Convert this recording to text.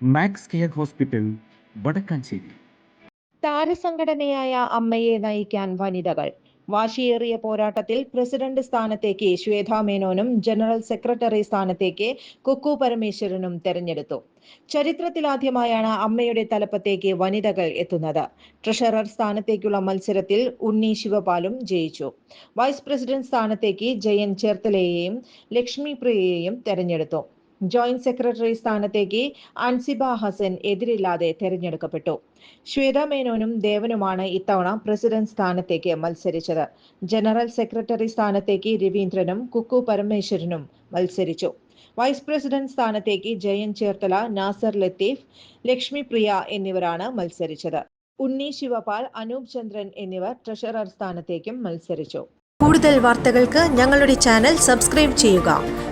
Max Care Hospital Vadakkanchery. താരസംഘടനയായ അമ്മയെ നയിക്കാൻ വനിതകൾ. വാശിയേറിയ പോരാട്ടത്തിൽ പ്രസിഡന്റ് സ്ഥാനത്തേക്ക് ശ്വേതാ മേനോനും ജനറൽ സെക്രട്ടറി സ്ഥാനത്തേക്ക് കുക്കു പരമേശ്വരനും തെരഞ്ഞെടുത്തു. ചരിത്രത്തിലാദ്യമായാണ് അമ്മയുടെ തലപ്പത്തേക്ക് വനിതകൾ എത്തുന്നത്. ട്രഷറർ സ്ഥാനത്തേക്കുള്ള മത്സരത്തിൽ ഉണ്ണി ശിവപാലും ജയിച്ചു. വൈസ് പ്രസിഡന്റ് സ്ഥാനത്തേക്ക് ജയൻ ചേർത്തലയെയും ലക്ഷ്മി പ്രിയയെയും തെരഞ്ഞെടുത്തു. ജോയിന്റ് സെക്രട്ടറി സ്ഥാനത്തേക്ക് അൻസിബ ഹസൻ എതിരില്ലാതെ തെരഞ്ഞെടുക്കപ്പെട്ടു. ശ്വേത മേനോനും ദേവനുമാണ് ഇത്തവണ പ്രസിഡന്റ് സ്ഥാനത്തേക്ക് മത്സരിച്ചത്. ജനറൽ സെക്രട്ടറി സ്ഥാനത്തേക്ക് രവീന്ദ്രനും കുക്കു പരമേശ്വരനും മത്സരിച്ചു. വൈസ് പ്രസിഡന്റ് സ്ഥാനത്തേക്ക് ജയൻ ചേർത്തല നാസർ ലത്തീഫ് ലക്ഷ്മി പ്രിയ എന്നിവരാണ് മത്സരിച്ചത്. ഉണ്ണി ശിവപാൽ അനൂപ് ചന്ദ്രൻ എന്നിവർ ട്രഷറർ സ്ഥാനത്തേക്കും മത്സരിച്ചു. കൂടുതൽ വാർത്തകൾക്ക് ഞങ്ങളുടെ ചാനൽ സബ്സ്ക്രൈബ് ചെയ്യുക.